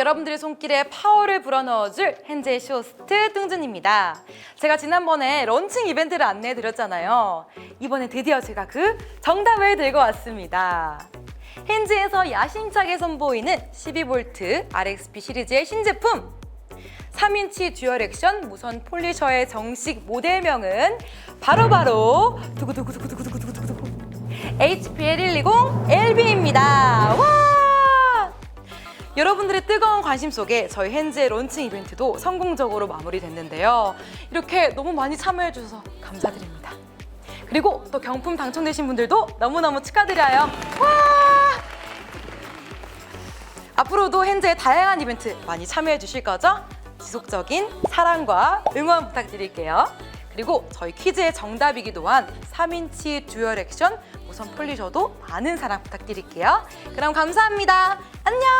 여러분들의 손길에 파워를 불어넣어줄 헨젤 쇼스트 뚱준입니다. 제가 지난번에 런칭 이벤트를 안내해 드렸잖아요. 이번에 드디어 제가 그 정답을 들고 왔습니다. 헨즈에서 야심차게 선보이는 12V RXP 시리즈의 신제품 3인치 듀얼 액션 무선 폴리셔의 정식 모델명은 바로바로 두구두구두구두구두구두구두구 HPL120 LB입니다. 와! 여러분들의 뜨거운 관심 속에 저희 헨즈의 론칭 이벤트도 성공적으로 마무리됐는데요. 이렇게 너무 많이 참여해 주셔서 감사드립니다. 그리고 또 경품 당첨되신 분들도 너무너무 축하드려요. 와! 앞으로도 헨즈의 다양한 이벤트 많이 참여해 주실 거죠? 지속적인 사랑과 응원 부탁드릴게요. 그리고 저희 퀴즈의 정답이기도 한 3인치 듀얼 액션 무선 폴리셔도 많은 사랑 부탁드릴게요. 그럼 감사합니다. 안녕!